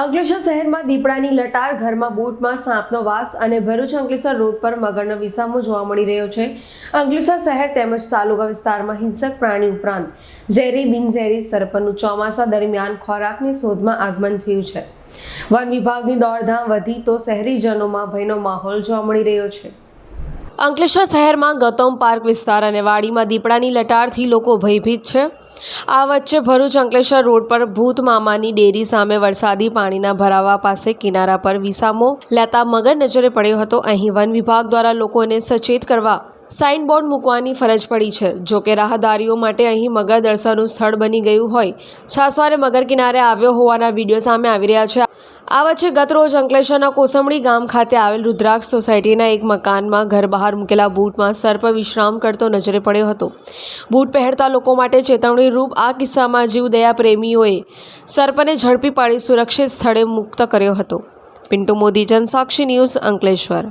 અંકલેશ્વર શહેરમાં દીપડાની લટાર, ઘરમાં બૂટમાં સાંપનો વાસ અને ભરૂચ અંકલેશ્વર રોડ પર મગરનો વિસામો જોવા મળી રહ્યો છે. અંકલેશ્વર શહેર તેમજ તાલુકા વિસ્તારમાં હિંસક પ્રાણી ઉપરાંત ઝેરી, બિનઝેરી સર્પનું ચોમાસા દરમિયાન ખોરાકની શોધમાં આગમન થયું છે. વન વિભાગની દોડધામ વધી તો શહેરીજનોમાં ભયનો માહોલ જોવા મળી રહ્યો છે. અંકલેશ્વર શહેરમાં ગૌતમ પાર્ક વિસ્તાર અને વાડીમાં દીપડાની લટારથી લોકો ભયભીત છે. આ વચ્ચે ભરૂચ અંકલેશ્વર રોડ પર ભૂત મામાની ડેરી સામે વરસાદી પાણીના ભરાવા પાસે કિનારા પર વિસામો લેતા મગર નજરે પડ્યો હતો. અહીં વન વિભાગ દ્વારા લોકોને સચેત કરવા સાઇન બોર્ડ મૂકવાની ફરજ પડી છે. જો કે રાહદારીઓ માટે અહીં મગર દર્શનનું સ્થળ બની ગયું હોય, છાસવારે મગર કિનારે આવ્યો હોવાના વીડિયો સામે આવી રહ્યા છે. આ વચ્ચે ગતરોજ અંકલેશ્વરના કોસંબડી ગામ ખાતે આવેલ રુદ્રાક્ષ સોસાયટીના એક મકાનમાં ઘર બહાર મૂકેલા બૂટમાં સર્પ વિશ્રામ કરતો નજરે પડ્યો હતો. બૂટ પહેરતા લોકો માટે ચેતવણી રૂપ આ કિસ્સામાં જીવદયા પ્રેમીઓએ સર્પને ઝડપી પાડી સુરક્ષિત સ્થળે મુક્ત કર્યો હતો. પિન્ટુ મોદી, જનસાક્ષી ન્યૂઝ અંકલેશ્વર.